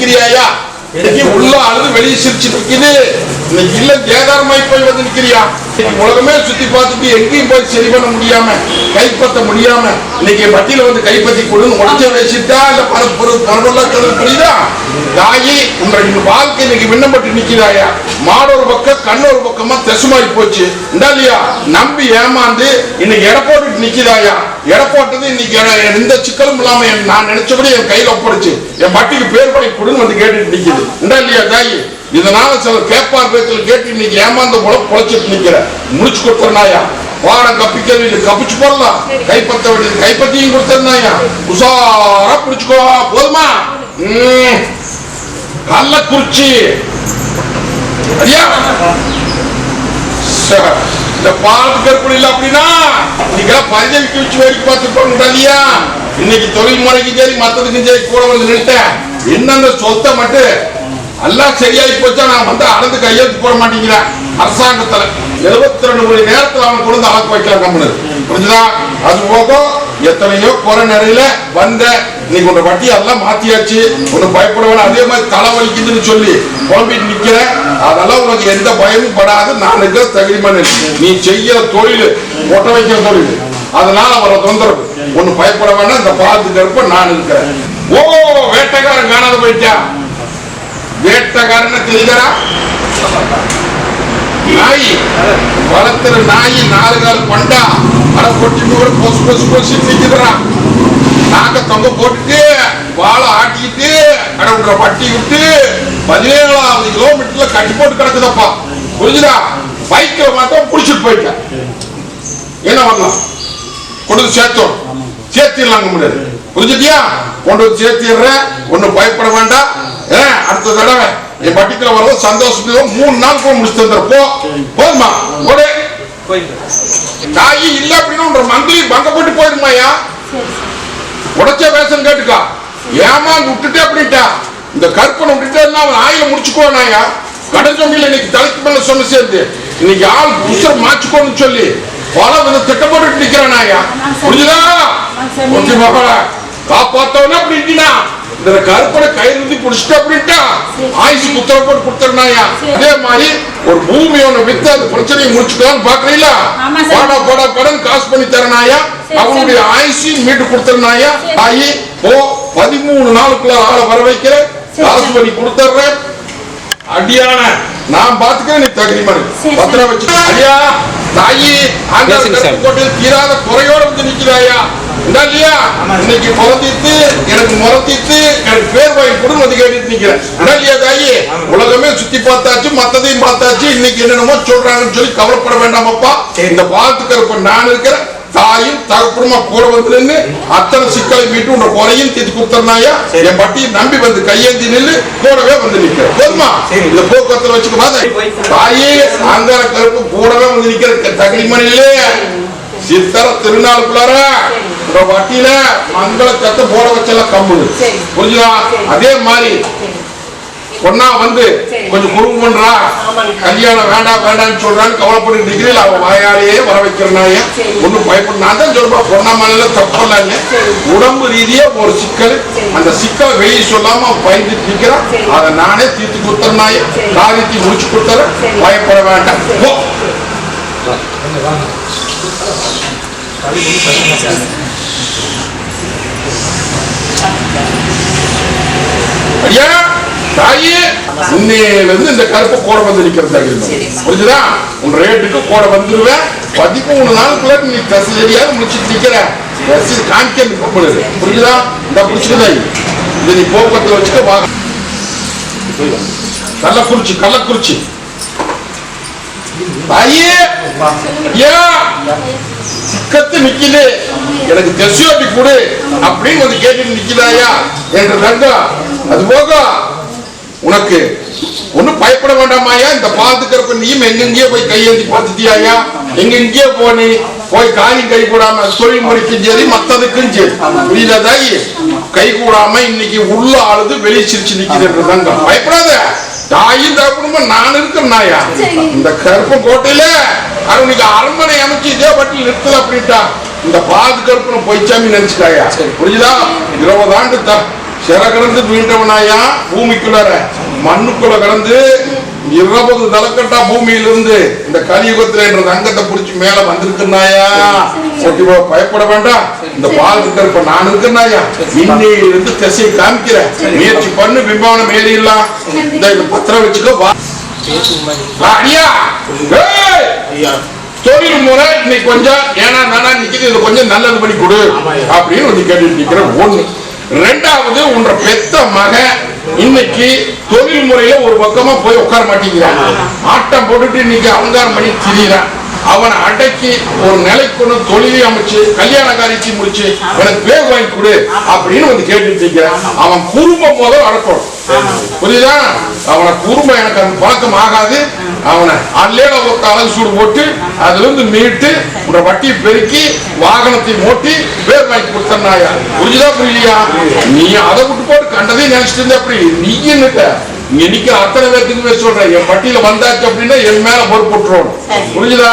நிற்கிறியாயா? இன்னைக்கு உள்ள அழுது வெளியே சிரிச்சு இருக்குது இன்னைக்கு இல்ல கேதாரமாய் போய் வந்து நிற்கிறியா? உலகமே சுத்தி பார்த்துட்டு எங்கேயும் போய் சரி பண்ண முடியாம கைப்பற்ற முடியாம இன்னைக்கு பட்டியல வந்து கைப்பற்றி கொடுன்னு உடச்ச வச்சுட்டா இல்ல பல பொருள் பரவலா புரியுதா? தாயி உங்களுடைய வாழ்க்கை இன்னைக்கு விண்ணப்பட்டு நிக்கிறாயா மாடொரு பக்கம் கண்ணொரு பக்கமா தெசுமாறி போச்சு. இல்லையா? நம்பி ஏமாந்து இன்னைக்கு எடை போட்டுட்டு நிக்கிறாயா எட போட்டது இன்னைக்கு எந்த சிக்கலும் இல்லாம நான் நினைச்சபடி என் கையில ஒப்படைச்சு. என் பட்டிக்கு பேர் படி கொடுன்னு வந்து கேட்டுட்டு நிக்குது. இந்தா இல்லையா தாயி? இதனால சில கேப்பார் பேச்சில் கேட்டு இன்னைக்கு ஏமாந்த போல பொழைச்சிட்டு நிக்கிற. முடிச்சு கொடுத்துருனாயா வாரம் கப்பிக்க வேண்டியது கப்பிச்சு போடலாம். கைப்பற்ற வேண்டியது. கைப்பற்றியும் கொடுத்துருந்தாயா உஷாரா பிடிச்சுக்கோ போதுமா. கள்ளக்குறிச்சி ஐயா ச- இந்த பாலத்து கற்பனை அப்படின்னா நீங்க பரிதவிக்க வச்சு வேடிக்கை பார்த்துட்டு இல்லையா? இன்னைக்கு தொழில் முறைக்கும் சரி மத்ததுக்கும் சரி கூட வந்து நின்றுட்டேன் என்னென்ன சொத்தை மட்டும் எல்லாம் சரியாகி போச்சா? நான் வந்து அளந்து கையெழுத்து போட மாட்டேங்கிறேன். அரசாங்கத்துல எழுபத்தி ரெண்டு மணி நேரத்தில் அவன் கொண்டு வந்து அளக்கு வைக்கலாம் கம்பெனி புரிஞ்சுதா? அது போக எத்தனையோ குறை நிறையில வந்த இன்னைக்கு கொண்ட வட்டி எல்லாம் மாத்தியாச்சு. உன்னை பயப்பட வேணாம். அதே மாதிரி தலைவலிக்குதுன்னு சொல்லி குழம்பிட்டு நிக்கிற அதெல்லாம் உனக்கு எந்த பயமும் படாது. நான் இருக்கிற தகுதிமான நீ செய்யற தொழில் ஒட்ட வைக்கிற தொழில். அதனால வர தொந்தரவு. ஒன்னு பயப்பட வேணாம். இந்த பாதுகாப்பு நான் இருக்கிறேன். ஓ வேட்டைக்காரன் காணாத போயிட்டான். வேட்டைக்காரன் தெரிகிறா நாய். வளர்த்துற நாய் நாலு கால் கொண்டா அட கொட்டிட்டு கூட பொசு பொசு பொசு நிக்குதுடா. நாக்க தொங்க போட்டுட்டு வாழை ஆட்டிக்கிட்டு கடவுள்ற பட்டி விட்டு பதினேழாவது கிலோமீட்டர்ல கட்டி போட்டு கிடக்குதப்பா. புரிஞ்சுதா? பைக்கில் மாத்தம் குடிச்சிட்டு போயிட்டேன். என்ன பண்ணலாம்? கொண்டு வந்து சேர்த்தோம். சேர்த்திடலாங்க முடியாது புரிஞ்சுட்டியா? கொண்டு வந்து சேர்த்திடுறேன். ஒன்றும் பயப்பட வேண்டாம். அடுத்த தடவை. என் பட்டிக்குள்ள வரவும் சந்தோஷம் மூணு நாள் கூட முடிச்சு தந்துடுற போ. போதுமா? போடு. தாயி இல்ல அப்படின்னு ஒரு மந்திரி பங்க போட்டு போயிருமாயா உடைச்ச வேஷம் கேட்டுக்கா. ஏமாந்து விட்டுட்டே அப்படின்ட்டா? இந்த கற்பனை விட்டுட்டேன்னா அவன் ஆயில முடிச்சுக்கோனாயா கடன் சொம்பியில் இன்னைக்கு தலைக்கு மேல சொன்ன சேர்ந்து. இன்னைக்கு ஆள் புஷர் மாச்சுக்கோன்னு சொல்லி பல வித திட்டம் போட்டு நிக்கிறானாயா மகளா காப்பாத்தவன அப்படின்னா இந்த கருப்பனை கயிறு புடிச்சிட்டு அப்படின்ட்டா ஆயுசு புத்தக போட்டு கொடுத்துருனாயா அதே மாதிரி ஒரு பூமி ஒண்ணு வித்து அந்த பிரச்சனையை முடிச்சுக்கலாம்னு பாக்குறீங்களா. பாடா பாடா கடன் காசு பண்ணி தரனாயா அவனுடைய. ஆயுசையும் மீட்டு கொடுத்துருனாயா சரி. தாயி ஓ பதிமூணு நாளுக்குள்ள ஆளை வர வைக்கிறேன் காசு. பண்ணி கொடுத்துட்றேன் அடியான நான் பாத்துக்கிறேன் நீ தகுதிமானு சரி, பத்திரம் வச்சு அடியா தாயி. கருப்பு கோட்டையில் தீராத குறையோட வந்து நிக்கிறாயா இல்லையா இன்னைக்கு முறத்திட்டு எனக்கு முறத்திட்டு எனக்கு பேர் வாங்கி கொடுன்னு வந்து கேட்டுட்டு நிக்கிறேன். இல்லையா தாயி? உலகமே சுத்தி பார்த்தாச்சு மத்ததையும் பார்த்தாச்சு. இன்னைக்கு என்னென்னமோ சொல்றாங்கன்னு சொல்லி கவலைப்பட வேண்டாமப்பா இந்த இருப்ப நான் இருக்கிறேன் தாயும் தகப்பனுமா கூட வந்து நின்று அத்தனை சிக்கலை மீட்டு உன்னை குறையும் தீர்த்து கொடுத்தனாயா என் பட்டியை நம்பி வந்து கையேந்தி நின்று கூடவே வந்து நிக்கிறேன். போதுமா? இந்த போக்குவரத்துல வச்சுக்கோமா தாயே அங்கார கருப்பு கூடவே வந்து நிக்கிற தகலிமணிலே சித்தர திருநாளுக்குள்ளார? இந்த வட்டியில மங்கள சத்த போட வச்செல்லாம் கம்புது சரி. புரிஞ்சுதா. அதே மாதிரி பொண்ணா வந்து. கொஞ்சம் குறும்பு பண்றா. கல்யாணம் வேண்டாம் வேண்டாம்னு சொல்றான்னு கவலைப்பட்டு டிகிரியில் அவன் வாயாலேயே வர வைக்கிறனாய. ஒன்றும் பயப்பட நான் தான் சொல்றேன் பொண்ணா மேல தப்பலாங்க சரி. உடம்பு ரீதியா ஒரு சிக்கல். அந்த சிக்கலை வெளியே சொல்லாம அவன் பயந்து நிக்கிறான் சரி. அதை நானே தீர்த்து கொடுத்தனாய. காரியத்தை முடிச்சு கொடுத்துறேன். பயப்பட வேண்டாம். போ. ஐயா தாயி இன்னையில இருந்து இந்த கருப்பு கூட வந்து நிக்கிறது சரிம்மா. புரிஞ்சுதா? உன் ரேட்டுக்கு கூட வந்துருவேன் பதிமூணு நாளுக்குள்ள நீ ட்ரெஸ் சரியாக முடிச்சுட்டு நிக்கிற. ட்ரெஸ் காமிக்க நீ கூப்பிடுது புரிஞ்சுதா? இந்த பிடிச்சிருந்தா இது. நீ போக்குவரத்துல வச்சுக்க வா. கள்ளக்குறிச்சி கள்ளக்குறிச்சி தாயே ஐயா சிக்கத்து நிக்குது. எனக்கு தெசியோட்டி கொடு. அப்படின்னு வந்து கேட்டு நிக்குதாயா? என்ற தங்கம் அது போக உனக்கு ஒண்ணும் பயப்பட வேண்டாமாயா? இந்த பாத்துக்கிறப்ப நீயும் எங்கெங்கேயோ போய் கையேந்தி பார்த்துட்டியாயா? எங்கெங்கேயோ போனி. போய் காணி கை கூடாம தொழில் முறைக்கும் சரி மத்ததுக்கும் சரி புரியுதா கை கூடாம இன்னைக்கு உள்ள ஆளுது வெளியே சிரிச்சு நிக்குது என்ற பயப்படாத. தாயும் தகப்பனும் நான் இருக்கிறேன் நாயா? இந்த கருப்பு கோட்டையில அவனுக்கு அரண்மனை அமைச்சு இதே பட்டியல் நிறுத்தல அப்படின்ட்டா. இந்த பாதுகாப்பு பொய்ச்சாமி நினைச்சுட்டாயா? புரியுதா இருபது ஆண்டு த சிற கிடந்து மீண்டவனாயா பூமிக்குள்ளார மண்ணுக்குள்ள கிடந்து இருபது தலைக்கட்டா பூமியிலிருந்து இந்த கலியுகத்துல என்ற தங்கத்தை புடிச்சு மேல வந்திருக்குனாயா ஓகேவா பயப்பட வேண்டாம். இந்த பாதுகாப்பு இப்ப நான் இருக்கிறனாயா இன்னையிலிருந்து திசையை காமிக்கிறேன். முயற்சி பண்ணு விமானம் ஏறிடலாம் இந்த பத்திரம் வச்சுக்கோ ஏய்! ஐயா. தொழில் முறை இன்னைக்கு கொஞ்சம் ஏன்னா நானா நிக்குது இது கொஞ்சம் நல்லது பண்ணி கொடு. ஆமாய்யா. அப்படின்னு வந்து கேட்டுட்டு நிக்கிறேன் ஒண்ணு. ரெண்டாவது உன்ற பெத்த மகன் இன்னைக்கு தொழில் முறையில ஒரு பக்கமா போய் உட்கார மாட்டேங்கிறான். ஆட்டம் போட்டுட்டு இன்னைக்கு அலங்காரம் பண்ணி திரியிறான். அவனை அடக்கி ஒரு நிலைக்கு கொண்டு தொழிலை அமைச்சு கல்யாண காரியத்தை முடிச்சு எனக்கு பேர் வாங்கி கொடு அப்படின்னு வந்து கேட்டுட்டு இருக்கிறான். அவன் குடும்பம் முதல் அடக்கணும் புரியுதா? அவனை குடும்பம் எனக்கு அந்த பழக்கம் ஆகாது. அவனை அல்லேல ஒரு அழகு சூடு போட்டு அதுல இருந்து மீட்டு உன்ற வட்டியை பெருக்கி வாகனத்தை ஓட்டி பேர் வாங்கி கொடுத்தனாயா புரியுதா புரியலையா? நீ அதை விட்டு போட்டு கண்டதையும் நினைச்சிட்டு இருந்த அப்படி. நீ என்னட்ட? இங்க நிக்கிற அத்தனை பேர்த்துக்குமே சொல்றேன். என் பட்டியல வந்தாச்சு அப்படின்னா என் மேல பொறுப்பு விட்டுறணும் புரியுதா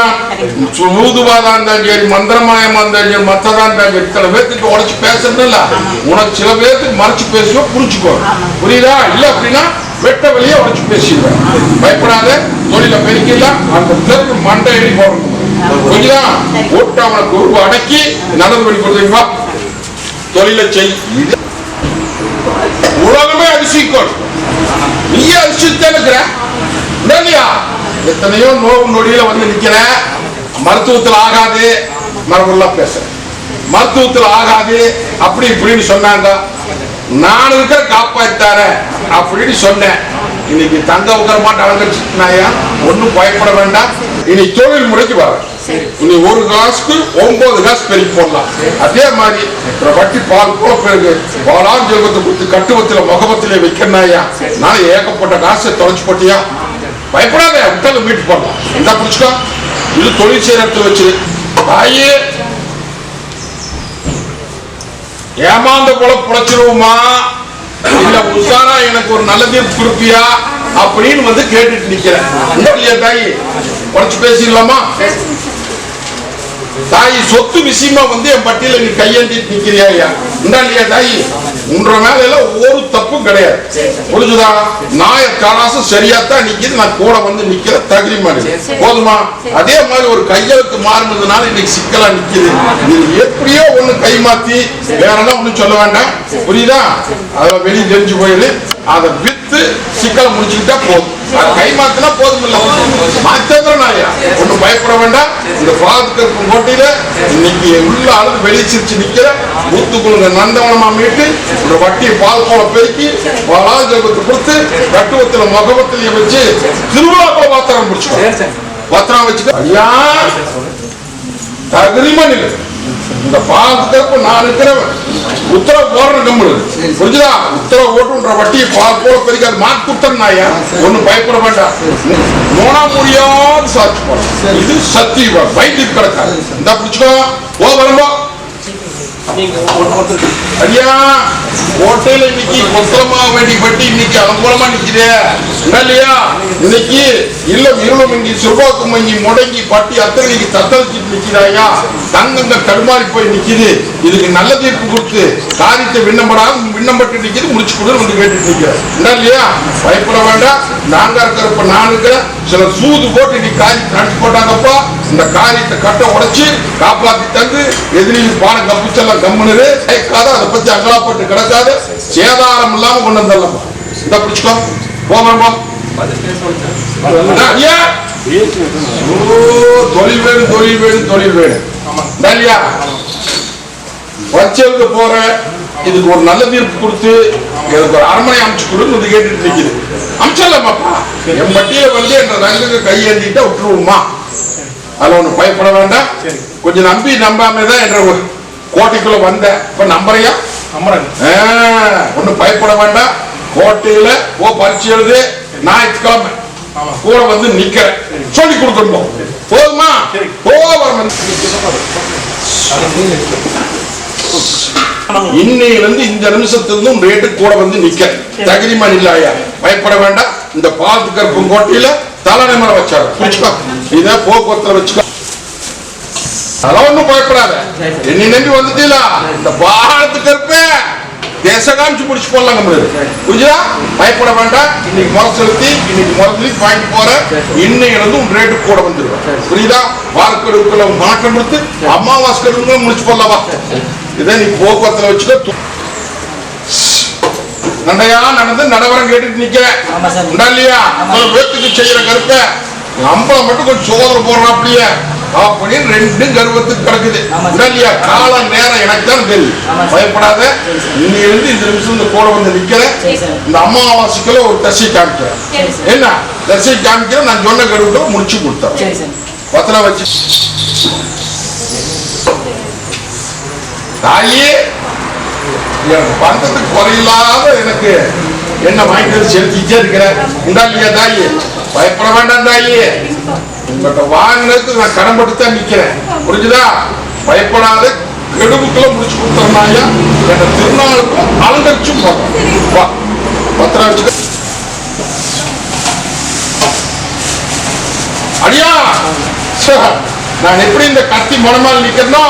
சூதுவாதா இருந்தாலும் சரி மந்திரமாயமா இருந்தாலும் சரி மத்ததா இருந்தாலும் சரி. இத்தனை பேர்த்துக்கு உடச்சு பேசுறதில்ல. உனக்கு சில பேர்த்துக்கு மறைச்சு பேசுவோம் புரிஞ்சுக்கோ. புரியுதா? இல்ல அப்படின்னா வெட்ட வெளியே உடச்சு பேசிடுவேன். பயப்படாத தொழில பெருக்கலாம் அந்த தெருக்கு மண்டை எடி போடணும் புரியுதா போட்டு அவனை குருவு அடக்கி நடந்து பண்ணி கொடுத்தீங்களா தொழிலை செய். உலகமே அதிசயிக்கும். நீ அதிசயித்தான் இருக்கிற இல்லையா எத்தனையோ நோவு நொடியில வந்து நிக்கிற மருத்துவத்தில் ஆகாது. மரபெல்லாம் பேசுறேன் மருத்துவத்தில் ஆகாது. அப்படி இப்படின்னு சொன்னாங்க. நான் இருக்கிற காப்பாத்தார அப்படின்னு சொன்னேன். இன்னைக்கு தங்க உட்கார அலங்கரிச்சுனாயா ஒன்றும் பயப்பட வேண்டாம். இனி தொழில் முறைக்கு வர இனி ஒரு காசுக்கு ஒன்பது காசு பெருக்கி போடலாம். அதே மாதிரி வட்டி பால் கூட பிறகு பாலான் ஜெல்வத்தை கொடுத்து கட்டுவத்துல முகமத்திலே வைக்கிறனாயா நான் ஏகப்பட்ட காசை தொலைச்சு போட்டியா? பயப்படாத விட்டால மீட்டு போடலாம். இந்த பிடிச்சுக்கோ. இது தொழில் செய்யற இடத்துல வச்சு தாயே. ஏமாந்த போல புழைச்சிருவோமா இல்ல உஷாரா எனக்கு ஒரு நல்ல தீர்ப்பு கொடுப்பியா? அப்படின்னு வந்து கேட்டுட்டு நிக்கிறேன். தாயி. குறைச்சு பேசிடலாமா? தாயி சொத்து விஷயமா வந்து என் பட்டியல நீ கையேந்திட்டு நிக்கிறியா ஐயா இல்லையா தாயி? உன்ற மேல ஒரு தப்பும் கிடையாது. புரிஞ்சுதா? நாய கலாசம் சரியாத்தான் நிக்குது. நான் கூட வந்து நிக்கிற தகுதி மாதிரி. போதுமா? அதே மாதிரி ஒரு கையெழுத்து மாறினதுனால இன்னைக்கு சிக்கலா நிக்குது. இது எப்படியோ ஒண்ணு கை மாத்தி வேற எல்லாம் ஒண்ணும் சொல்ல வேண்டாம். புரியுதா? அதெல்லாம் வெளியே தெரிஞ்சு போயிடு அதை வித்து சிக்கலை முடிச்சுக்கிட்டா போதும். அது கை மாத்தினா போதும் இல்ல மாத்தேந்திரன் ஐயா ஒண்ணும் பயப்பட வேண்டாம். இந்த பாதுகாப்பு போட்டியில இன்னைக்கு உள்ள அளவு வெளியே சிரிச்சு நிக்கிற ஊத்துக்குழுங்க நந்தவனமா மீட்டு ஒரு வட்டியை பால் போல பெருக்கி பாலாஜபத்தை கொடுத்து கட்டுவத்துல முகவத்திலேயே வச்சு திருவிழாக்குள்ள பாத்திரம் பிடிச்சிக்கோ பத்திரம் வச்சுக்க. ஐயா தகுதிமா நில்லு இந்த பாதுகாப்பு நான் இருக்கிறவன். உத்தரவு போடுற கம்பெனி புரிஞ்சுதா? உத்தரவு போட்டுன்ற வட்டியை பால் போல பெருக்கி அது மாற்றி கொடுத்தா ஒண்ணும் பயப்பட வேண்டாம். மோனா முடியாது சாட்சி போடுறோம் இது சத்தியம் வைத்தியம் கிடக்காது இந்த பிடிச்சுக்கோ. ஓ வரும்போ. ஐயா ஹோட்டல் இன்னைக்கு கொத்தலமா வேண்டி பட்டி இன்னைக்கு அனுகூலமா நிக்குதே. என்ன இல்லையா? இன்னைக்கு இல்ல இருளும் இங்கி சுர்வாக்கும் மங்கி முடங்கி பட்டி அத்தனைக்கு இன்னைக்கு தத்தளிச்சுட்டு நிக்கிறாயா தங்கங்க தடுமாறி போய் நிக்குது. இதுக்கு நல்ல தீர்ப்பு கொடுத்து காரியத்தை விண்ணப்படாம விண்ணப்பட்டு நிக்குது முடிச்சு கொடுத்து வந்து கேட்டுட்டு நிக்கிறேன் என்ன இல்லையா? பயப்பட வேண்டாம். நாங்க இருக்கிறப்ப நான் இருக்கிறேன். சில சூது போட்டு நீ காரியத்தை நடத்தி போட்டாங்கப்பா இந்த காரியத்தை கட்ட உடைச்சு காப்பாத்தி தந்து எதிரில் பான கப்பிச்செல்லாம் கம்முனு சேர்க்காத அதை பத்தி அங்கலாப்பட்டு கிடக்காது சேதாரம் இல்லாம கொண்டு வந்துடலாம் இந்த பிடிச்சுக்கோ. போமா தொழில் வேணும் தொழில் வேணும் தொழில் வேணும். வச்சலுக்கு போற இதுக்கு ஒரு நல்ல தீர்ப்பு கொடுத்து எனக்கு ஒரு அரண்மனை அமைச்சு கொடுன்னு வந்து கேட்டுட்டு நிக்குது அமைச்சர்லமாப்பா என் பட்டியல வந்து என்ற ரங்குக்கு கையேந்திட்டா விட்டுருவோமா? அதுல ஒண்ணு பயப்பட வேண்டாம். கொஞ்சம் நம்பி நம்பாம தான் என்ற ஒரு கோட்டைக்குள்ள வந்த இப்ப நம்புறையா? ஒன்னும் பயப்பட வேண்டாம். கோட்டையில ஓ பரிச்சு எழுது ஞாயிற்றுக்கிழமை. கூட வந்து நிக்கிறேன். சொல்லி கொடுக்கணும். போதுமா? போவரம் இன்னையிலிருந்து இந்த நிமிஷத்துல உங்க ரேட்டு கூட வந்து நிக்க. தகுதிமா இல்லாயா? பயப்பட வேண்டாம். இந்த பாத்து கருப்பும் கோட்டையில தலைநிமரை வச்சாரு புரிச்சுக்கோ இத போக்குவரத்துல வச்சுக்கோ. அதெல்லாம் ஒண்ணும் பயப்படாத. என்னை நம்பி வந்துட்டீங்களா இந்த பாரத்துக்கு இருப்ப தேச காமிச்சு முடிச்சு போடலாம். புரிஞ்சுதா? பயப்பட வேண்டாம். இன்னைக்கு முறை செலுத்தி இன்னைக்கு முறை வாங்கிட்டு போற. இருந்து உன் ரேட்டு கூட வந்துருவேன் சரி. புரியுதா? வாரக்கெடுப்புல மாற்றம் அமாவாசை கெடுப்புல முடிச்சு போடலாம்? இதை நீ போக்குவரத்துல வச்சுக்க நடையா நடந்து நடவரம் கேட்டுட்டு. உண்டா இல்லையா? வேத்துக்கு செய்யற கருப்ப. நம்மள மட்டும் கொஞ்சம் சோதனை போடுறோம் அப்படியே. அப்படின்னு ரெண்டும் கர்வத்துக்கு கிடக்குது. இல்லையா? கால நேரம் எனக்கு தான் தெரியும். பயப்படாத. இருந்து இந்த நிமிஷம் இந்த கூட வந்து நிக்கிறேன். இந்த அமாவாசைக்குள்ள ஒரு தசை காமிக்கிறேன். என்ன? தசை காமிக்கிறேன். நான் சொன்ன கருவுக்கு முடிச்சு கொடுத்தேன். பத்திரம் வச்சு தாயே என் பந்தத்துக்கு குறையில்லாத எனக்கு என்ன வாங்கிட்டு வந்து செலுத்திட்டே இருக்கிறேன் உண்டா இல்லையா தாயி? பயப்பட வேண்டாம் தாயி. உங்கள்கிட்ட வாங்கினதுக்கு நான் கடன்பட்டு தான் நிக்கிறேன். புரிஞ்சுதா? பயப்படாத கெடுவுக்குள்ள முடிச்சு கொடுத்தோம்னாயா என்ன திருநாளுக்கும் அலங்கரிச்சும் போறோம் வா. பத்திரம் வச்சுக்க. அடியா! சே, நான் எப்படி இந்த கத்தி மனமால் நிக்கிறனோ?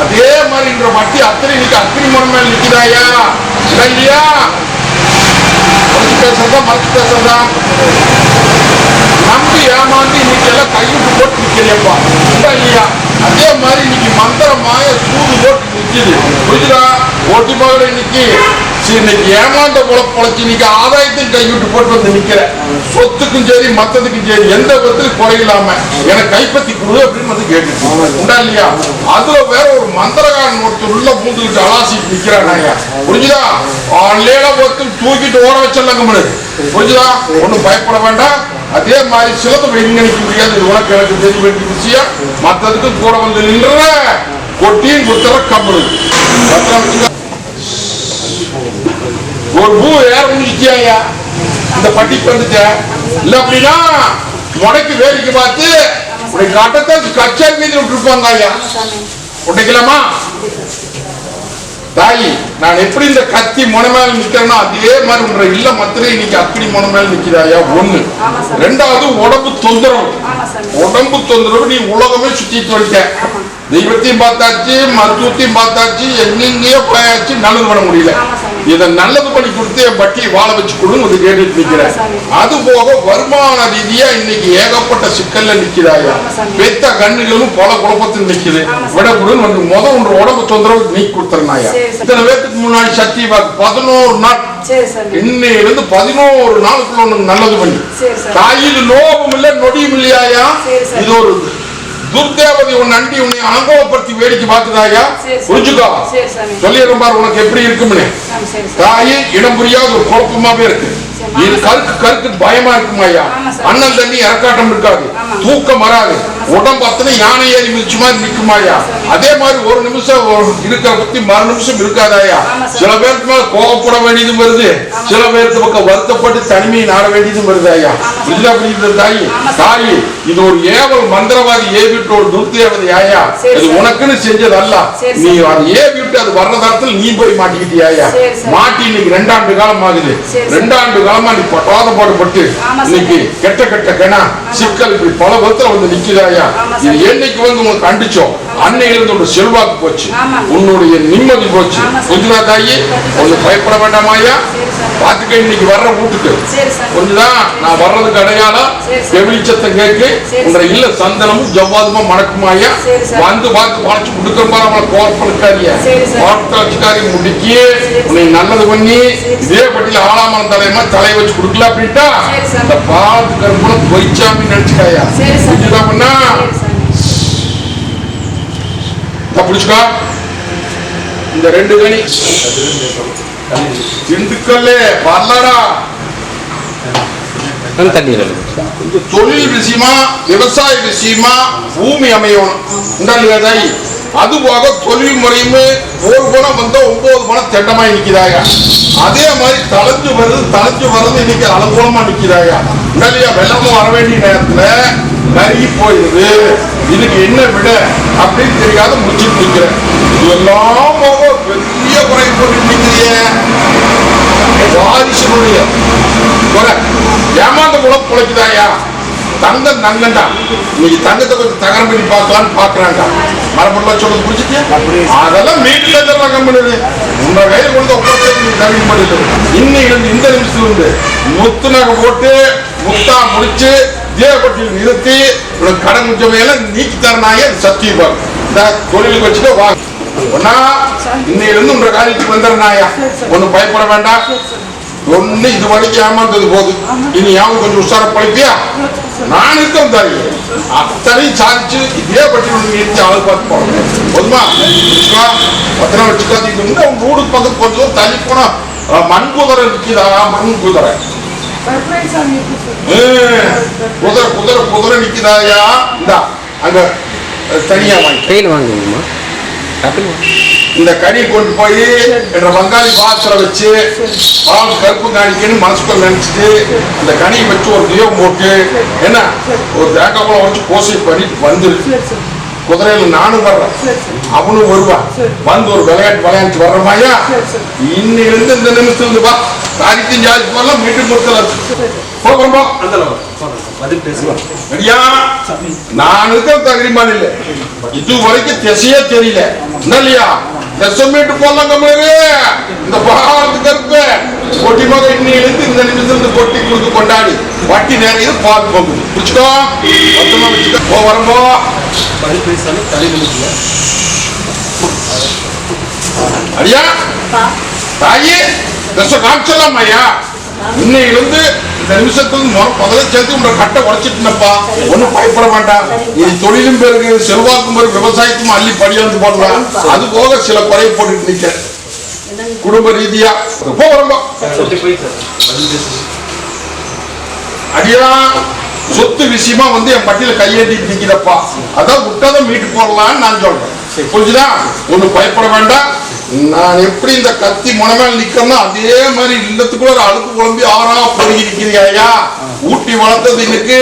அதே மாதிரி இந்த வட்டி அத்தனை நிக்க அத்தனை முனமேல் நிக்குதாயா இல்லையா? மறுத்து பேசுறதா மறுத்து பேசுறதா நம்பி ஏமாந்து இன்னைக்கு எல்லாம் கையிட்டு போட்டு நிக்கிறியப்பா இல்லையா? அதே மாதிரி இன்னைக்கு மந்திர மாய சூடு போட்டு நிக்குது புரிஞ்சுதா? போட்டி மகள் இன்னைக்கு. சரி, இன்னைக்கு ஏமாந்த பொழ பொழைச்சு இன்னைக்கு ஆதாயத்தையும் கைவிட்டு போட்டு வந்து நிக்கிற. சொத்துக்கும் சரி மத்ததுக்கும் சரி எந்த விதத்திலும் குறையில்லாம எனக்கு கைப்பற்றி கொடு அப்படின்னு வந்து கேட்டு உண்டா இல்லையா? அதுல வேற ஒரு மந்திரகாரன் ஒருத்தர் உள்ள பூந்துக்கிட்டு அலாசிட்டு நிக்கிறாங்க புரிஞ்சுதா? ஆன்லைன ஒருத்தர் தூக்கிட்டு ஓட வச்சிடலாங்க முடியாது புரிஞ்சுதா? ஒண்ணும் பயப்பட வேண்டாம். அதே மாதிரி சிலது விஞ்ஞானிக்க முடியாது. உனக்கு எனக்கு தெரிய வேண்டிய விஷயம். மத்ததுக்கு கூட வந்து நின்ற கொட்டியும் கொடுத்தர கம்பளு பத்திரம் ஒரு பூ ஏற முடிச்சியா இந்த பட்டிக்கு வந்துட்டேன் இல்ல அப்படின்னா முடக்கு வேடிக்கை பார்த்து உடைய கட்டத்தை கச்சா மீதி விட்டுருப்பாங்க ஐயா. உடைக்கலாமா தாயி நான் எப்படி இந்த கத்தி முனை மேல நிக்கிறேனோ அதே மாதிரி உன்ற இல்ல மத்திரை இன்னைக்கு அக்கினி முனை மேல நிக்கிறாயா ஒண்ணு. ரெண்டாவது உடம்பு தொந்தரவு. உடம்பு தொந்தரவு நீ உலகமே சுத்திட்டு வந்துட்ட. தெய்வத்தையும் பார்த்தாச்சு மருத்துவத்தையும் பார்த்தாச்சு எங்கெங்கேயோ போயாச்சு நல்லது பண்ண முடியல. இதை நல்லது பண்ணி கொடுத்து என் பட்டியை வாழ வச்சு கொடுன்னு வந்து கேட்டுட்டு சாமி. அது போக வருமான ரீதியா இன்னைக்கு ஏகப்பட்ட சிக்கல்ல நிக்கிறாயா. பெத்த கண்ணுகளும் பல குழப்பத்தில் நிக்குது ஆமா சாமி. விட கொடுன்னு வந்து முத ஒன்று உடம்பு தொந்தரவு நீக்கி சாமி. இத்தனை பேருக்கு முன்னாடி சக்தி பதினோரு நாள் இன்னையிலிருந்து பதினோரு நாளுக்குள்ள உனக்கு நல்லது பண்ணி. தாயில் லோபம் இல்ல நொடியும் இல்லையாயா. இது ஒரு துர்தேவதை உன் நண்டி உன்னை அனுபவப்படுத்தி வேடிக்கை பார்க்குதாயா. புரிஞ்சுக்கோ. சொல்லிடுறேன் பாரு உனக்கு எப்படி இருக்கும்னு தாயே இடம் புரியாத ஒரு குழப்பமாவே இருக்கு இது கருக்கு கருக்கு பயமா இருக்குமாய்யா ஆமா சார். அண்ணன் தண்ணி இறக்காட்டம் இருக்காது. தூக்கம் வராது. உடம்பு அத்தனை யானை ஏறி மிதிச்சு மாதிரி நிக்குமாயா சார். அதே மாதிரி ஒரு நிமிஷம் இருக்கிற பத்தி மறு நிமிஷம் இருக்காதாயா. சில பேருக்கு மேல கோவப்பட வேண்டியதும் வருது சில பேருக்கு பக்கம் வருத்தப்பட்டு தனிமையை நாட வேண்டியதும் வருது ஐயா. புரியுதா புரியுது தாயி. தாயி இது ஒரு ஏவல் மந்திரவாதி ஏவிட்டு ஒரு ஆயா இது. உனக்குன்னு செஞ்சது அல்ல சரி நீ. அதை ஏவிட்டு அது வர்ற நேரத்தில் நீ போய் மாட்டிக்கிட்டியாயா. மாட்டி இன்னைக்கு ரெண்டாண்டு காலம் ஆகுது. ரெண்டாண்டு காலமா நீ பட்டாத பாடுபட்டு ஆமா சார். இன்னைக்கு கெட்ட கெட்ட கெனா சிக்கல் இப்படி பல விதத்துல வந்து நிக்குதாயா ஆமா இது. என்னைக்கு வந்து உங்களுக்கு கண்டிச்சோம் அன்னையிலிருந்து ஒரு செல்வாக்கு போச்சு. உன்னுடைய நிம்மதி போச்சு. புரிஞ்சுதா தாயி ஒண்ணு பயப்பட வேண்டாமாயா பாத்துக்க இன்னைக்கு வர்ற வீட்டுக்கு சரி சாமி புரிஞ்சுதா நான் வர்றதுக்கு அடையாளம். வெளிச்சத்தை கேக்கு சரி உங்க சார். இல்ல சந்தனமும் ஜவ்வாதுமா மணக்குமாயா. வந்து பார்த்து வளைச்சு கொடுக்குற மாதிரி சார். கோர்த்த வச்சுக்காரி முடிக்கி உன்னை நல்லது பண்ணி. இதே பட்டியல ஆளாமரம் தலையமா தலையை வச்சு கொடுக்கல அப்படின்ட்டா. இந்த பாலத்து கருப்புல பொய்ச்சாமி நினைச்சுக்காயா. புரிஞ்சுதா பண்ணா புடிச்சுக்கோ இந்த ரெண்டு கனி திண்டுக்கல்லே வரலடா தொழில் விஷயமா விவசாய விஷயமா பூமி அமையணும். உண்டா இல்லையா தாய் அது போக தொழில் முறையுமே ஒரு பணம் வந்தா ஒன்பது பணம் திட்டமாய் நிக்கிறாங்க அதே மாதிரி தளைஞ்சு வருது தளைஞ்சு வருது இன்னைக்கு அலங்கோலமா நிக்கிறாங்க உண்டா இல்லையா வெள்ளமும் வர வேண்டிய நேரத்துல கருகி போயிருது இதுக்கு என்ன விட? அப்படின்னு தெரியாத முடிச்சுட்டு நிக்கிறேன் இதெல்லாம் பெரிய குறை போட்டு நிக்கிறிய வாரிசுடைய குறை ஏமாந்த குலம் குலைக்குதாயா? தங்கம் தங்கம்டா. இன்னைக்கு தங்கத்தை கொஞ்சம் தகரம் பண்ணி பார்க்கலாம்னு பாக்குறாங்க மரபுள்ள சொல்றது புரிஞ்சுட்டு அதெல்லாம் மீட்டில் இதெல்லாம் கம்பெனி உங்க கையில் கொண்டு உட்காந்து தகுதி பண்ணுது. இன்னைக்கு இந்த நிமிஷத்துல இருந்து முத்து நகை போட்டு முத்தா முடிச்சு தேவப்பட்டியில் நிறுத்தி உனக்கு கடன் முச்சமையெல்லாம் நீக்கி தரனாயே சத்தியம் தொழிலுக்கு வச்சுட்டு வா. ஒன்னா இன்னையிலிருந்து உங்க காரியத்துக்கு வந்துடுறாயா ஒன்னும் பயப்பட வேண்டாம். ஒண்ணு இது வரைக்கும் ஏமாந்தது போது. இனி யாவும் கொஞ்சம் உஷார பழிப்பியா நான் இருக்கேன் தாரி அத்தனையும் சாதிச்சு இதே பற்றி ஒன்று நிறுத்தி ஆள் பார்த்து போறேன். போதுமா? பத்திரம் வச்சுக்காதீங்க உங்க வீடு பக்கத்து கொஞ்சம் தள்ளி போனா. மண் குதிரை நிற்கிதா மண் குதிரை. குதிரை குதிரை குதிரை நிற்கிறாயா இந்தா அங்க தனியா வாங்கி கையில் வாங்குங்கம்மா டக்குனு வாங்க. இந்த கனி கொண்டு போய் என்ற பங்காளி பாத்திர வச்சு பால் கருப்பு காணிக்கன்னு மனசுக்குள்ள நினைச்சிட்டு இந்த கனியை வச்சு ஒரு தீபம் போட்டு என்ன? ஒரு தேக்கப்பழம் வச்சு பூசை பண்ணிட்டு வந்துருச்சு குதிரையில நானும் வர்றேன். அவனும் வருவான். வந்து ஒரு விளையாட்டு விளையாட்டு வர்றமாயா இன்னிலிருந்து இந்த நிமிஷத்துல இருந்து வா. காரியத்தையும் ஜாதி போகலாம் மீண்டும் கொடுத்தல போகிறோம் போ பதில் பேசுவோம் சரியா நான் இருக்க தகுதிமான் இல்ல. இது வரைக்கும் திசையே தெரியல. இல்லையா திசை மீட்டு போலாம் கம்மரு இந்த பாரத்து கருப்பு கொட்டி மக இன்னிலிருந்து இந்த நிமிஷத்துல கொட்டி கொடுத்து கொண்டாடி வட்டி நிறைய பார்த்து போகுது. பிடிச்சிக்கோ மொத்தமா வச்சுக்கோ. போ வரம்போ பதில் பேசாம தலை நிமிஷம் அடியா? தாயி திசை காமிச்சலாம் ஐயா இன்னையிலிருந்து இந்த நிமிஷத்துல முறை முதல்ல சேர்த்து உங்களை கட்டை உடைச்சிட்டுனப்பா. ஒன்றும் பயப்பட வேண்டாம் இது தொழிலும் பெருகு செல்வாக்கும் பெருகு விவசாயத்தும் அள்ளி படியாந்து போடலாம் அது போக சில குறை போட்டுட்டு நிக்க குடும்ப ரீதியா. போ வரம்போ சொல்லி அடியா சொத்து விஷயமா வந்து என் பட்டியல கையேந்திட்டு நிக்கிறப்பா. அதான் விட்டாதான் மீட்டு போடலாம்னு நான் சொல்றேன். புரிஞ்சுதா? ஒண்ணு பயப்பட வேண்டாம். நான் எப்படி இந்த கத்தி முனமேல் நிக்கணும்னா அதே மாதிரி இல்லத்துக்குள்ள ஒரு அழுக்கு குழம்பி ஆறா பொறுகி நிக்கிறீங்க ஊட்டி வளர்த்தது இன்னைக்கு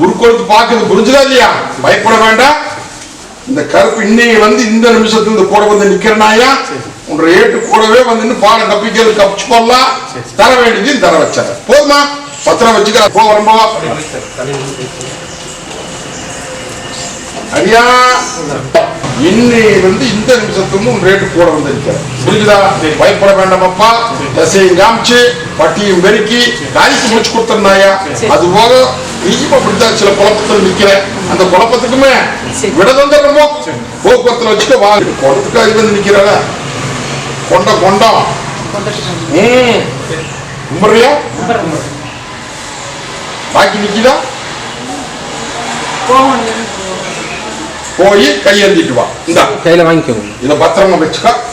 உருக்கொடுத்து பாக்குறது புரிஞ்சுதா இல்லையா? பயப்பட வேண்டாம். இந்த கருப்பு இன்னைக்கு வந்து இந்த நிமிஷத்துல இந்த கூட வந்து நிக்கிறனாயா உன்ற ரேட்டு கூடவே வந்து நின்னு பாடம் கப்பிக்கிறது கப்பிச்சு போடலாம். தர வேண்டியதையும் தர வச்சாங்க போதுமா? பத்திரம் வச்சுக்கிற போ வரும்போ ஐயா இன்னையிலிருந்து இந்த நிமிஷத்துக்கு உன் ரேட்டு கூட வந்து நிக்கிற புரிஞ்சுதா பயப்பட வேண்டாமப்பா திசையும் காமிச்சு பட்டியும் பெருக்கி காய்ச்சி முடிச்சு கொடுத்துருந்தாயா அது போக நீயும் அப்படித்தான் சில குழப்பத்தில் நிக்கிற. அந்த குழப்பத்துக்குமே விட தந்துடுறோமோ போக்குவரத்துல வச்சுட்டு வா. குளத்துக்கு அது வந்து நிக்கிறாங்க கொண்ட. கொண்டம் ம் கும்பிடுறியா பாக்கி நிக்குதா? போய் கையேந்திட்டு வா. இந்தா. கையில் வாங்கிக்கோங்க. இதை பத்திரமா வச்சுக்க.